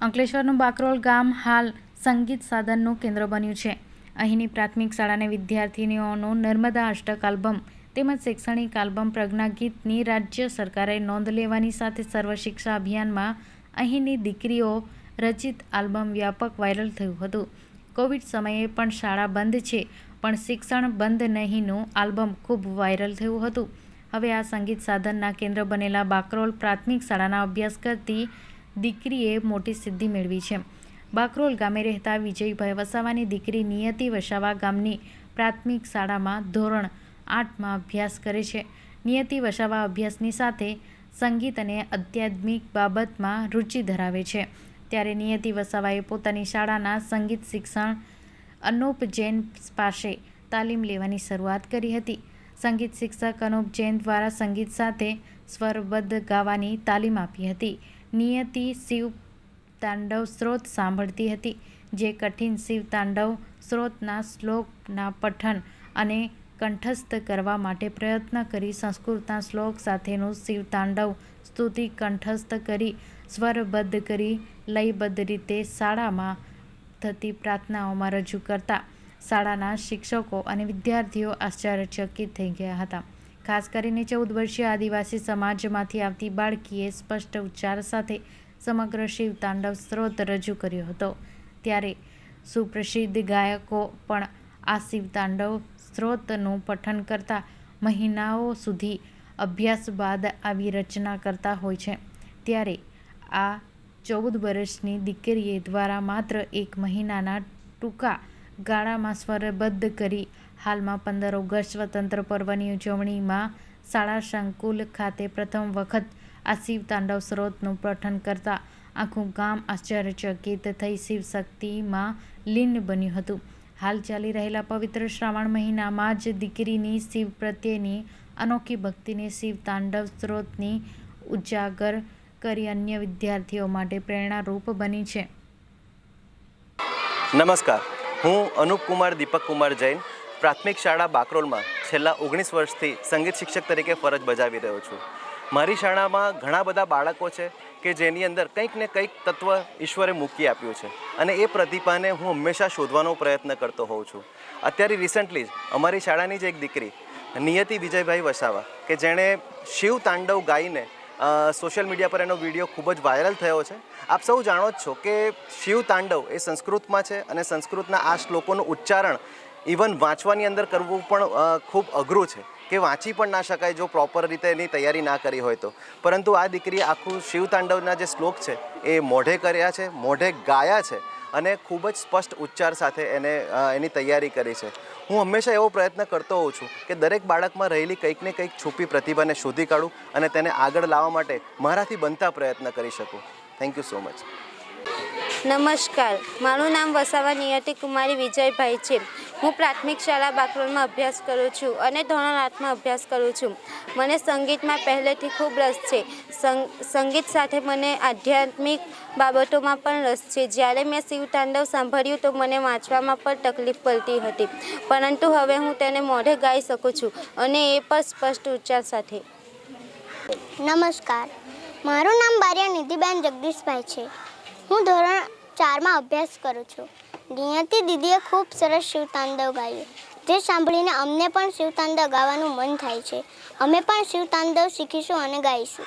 અંકલેશ્વરનું બાકરોલ ગામ હાલ સંગીત સાધનનું કેન્દ્ર બન્યું છે. અહીંની પ્રાથમિક શાળાને વિદ્યાર્થીનીઓનું નર્મદા અષ્ટક આલ્બમ તેમજ શૈક્ષણિક આલ્બમ પ્રજ્ઞા ગીતની રાજ્ય સરકારે નોંધ લેવાની સાથે સર્વ શિક્ષા અભિયાનમાં અહીંની દીકરીઓ રચિત આલ્બમ વ્યાપક વાયરલ થયું હતું. કોવિડ સમયે પણ શાળા બંધ છે, પણ શિક્ષણ બંધ નહીંનું આલ્બમ ખૂબ વાયરલ થયું હતું. હવે આ સંગીત સાધનના કેન્દ્ર બનેલા બાકરોલ પ્રાથમિક શાળાના અભ્યાસ કરતી દીકરીએ મોટી સિદ્ધિ મેળવી છે. બાકરોલ ગામે રહેતા વિજયભાઈ વસાવાની દીકરી નિયતિ વસાવા ગામની પ્રાથમિક શાળામાં ધોરણ આઠમાં અભ્યાસ કરે છે. નિયતિ વસાવા અભ્યાસની સાથે સંગીત અને આધ્યાત્મિક બાબતમાં રુચિ ધરાવે છે. ત્યારે નિયતિ વસાવાએ પોતાની શાળાના સંગીત શિક્ષણ અનુપ જૈન પાસે તાલીમ લેવાની શરૂઆત કરી હતી. સંગીત શિક્ષક અનુપ જૈન દ્વારા સંગીત સાથે સ્વરબદ્ધ ગાવાની તાલીમ આપી હતી. નિયતિ શિવ તાંડવ સ્ત્રોત સાંભળતી હતી, જે કઠિન શિવ તાંડવ સ્ત્રોતના શ્લોકના પઠન અને કંઠસ્થ કરવા માટે પ્રયત્ન કરી સંસ્કૃતના શ્લોક સાથેનું શિવ તાંડવ સ્તુતિ કંઠસ્થ કરી, સ્વરબદ્ધ કરી, લયબદ્ધ રીતે શાળામાં થતી પ્રાર્થનાઓમાં રજૂ કરતા. શાળાના શિક્ષકો અને વિદ્યાર્થીઓ આશ્ચર્યચકિત થઈ ગયા હતા. ખાસ કરીને ચૌદ વર્ષીય આદિવાસી સમાજમાંથી આવતી બાળકીએ સ્પષ્ટ ઉચ્ચાર સાથે સમગ્ર શિવ તાંડવ સ્ત્રોત રજૂ કર્યો હતો. ત્યારે સુપ્રસિદ્ધ ગાયકો પણ આ શિવ તાંડવ સ્ત્રોતનું પઠન કરતા મહિનાઓ સુધી અભ્યાસ બાદ આવી રચના કરતા હોય છે. ત્યારે આ ચૌદ વર્ષની દીકરીએ દ્વારા માત્ર એક મહિનાના ટૂંકા ગાળામાં સ્વરબદ્ધ કરી હાલમાં પંદર ઓગસ્ટ સ્વતંત્ર પર્વની ઉજવણીમાં શાળા સંકુલ ખાતે પ્રથમ વખત આ શિવ તાંડવ સ્ત્રોતનું પઠન કરતા આખું ગામ આશ્ચર્યચકિત થઈ શિવશક્તિમાં લીન બન્યું હતું. હાલ ચાલી રહેલા પવિત્ર શ્રાવણ મહિનામાં જ દીકરીની શિવ પ્રત્યેની અનોખી ભક્તિને શિવ તાંડવ સ્ત્રોતની ઉજાગર કરી અન્ય વિદ્યાર્થીઓ માટે પ્રેરણારૂપ બની છે. નમસ્કાર. હું અનુપ કુમાર, દીપક કુમાર જૈન પ્રાથમિક શાળા બાકરોલમાં છેલ્લા ઓગણીસ વર્ષથી સંગીત શિક્ષક તરીકે ફરજ બજાવી રહ્યો છું. મારી શાળામાં ઘણા બધા બાળકો છે કે જેની અંદર કંઈક ને કંઈક તત્વ ઈશ્વરે મૂકી આપ્યું છે અને એ પ્રતિભાને હું હંમેશા શોધવાનો પ્રયત્ન કરતો હોઉં છું. અત્યારે રિસન્ટલી જ અમારી શાળાની જ એક દીકરી, નિયતિ વિજયભાઈ વસાવા, કે જેણે શિવ તાંડવ ગાઈને સોશિયલ મીડિયા પર એનો વીડિયો ખૂબ જ વાયરલ થયો છે. આપ સૌ જાણો જ છો કે શિવ તાંડવ એ સંસ્કૃતમાં છે અને સંસ્કૃતના આ શ્લોકોનું ઉચ્ચારણ ઇવન વાંચવાની અંદર કરવું પણ ખૂબ અઘરું છે. કે વાંચી પણ ના શકાય જો પ્રોપર રીતે એની તૈયારી ના કરી હોય તો. પરંતુ આ દીકરી આખું શિવ તાંડવના જે શ્લોક છે, એ મોઢે કર્યા છે, મોઢે ગાયા છે અને ખૂબ જ સ્પષ્ટ ઉચ્ચાર સાથે એને એની તૈયારી કરી છે. હું હંમેશા એવો પ્રયત્ન કરતો હોઉં છું કે દરેક બાળકમાં રહેલી કંઈક ને કંઈક છુપી પ્રતિભાને શોધી કાઢું અને તેને આગળ લાવવા માટે મારાથી બનતા પ્રયત્ન કરી શકું. થેન્ક યુ સો મચ નમસ્કાર. મારું નામ વસાવા નિયતિ કુમારી વિજયભાઈ છે. હું પ્રાથમિક શાળા બાકરોલમાં અભ્યાસ કરું છું અને ધોરણ આઠમાં અભ્યાસ કરું છું. મને સંગીતમાં પહેલેથી ખૂબ રસ છે. સંગ સંગીત સાથે મને આધ્યાત્મિક બાબતોમાં પણ રસ છે. જ્યારે મેં શિવ તાંડવ સાંભળ્યું તો મને વાંચવામાં પણ તકલીફ પડતી હતી. પરંતુ હવે હું તેને મોઢે ગાઈ શકું છું અને એ પણ સ્પષ્ટ ઉચ્ચાર સાથે. નમસ્કાર. મારું નામ બારિયા નિધિબેન જગદીશભાઈ છે. હું ધોરણ ચારમાં અભ્યાસ કરું છું. નિયતિ દીદીએ ખૂબ સરસ શિવતાંડવ ગાયું. જે સાંભળીને અમને પણ શિવતાંડવ ગાવાનું મન થાય છે. અમે પણ શિવતાંડવ શીખીશું અને ગાઈશું.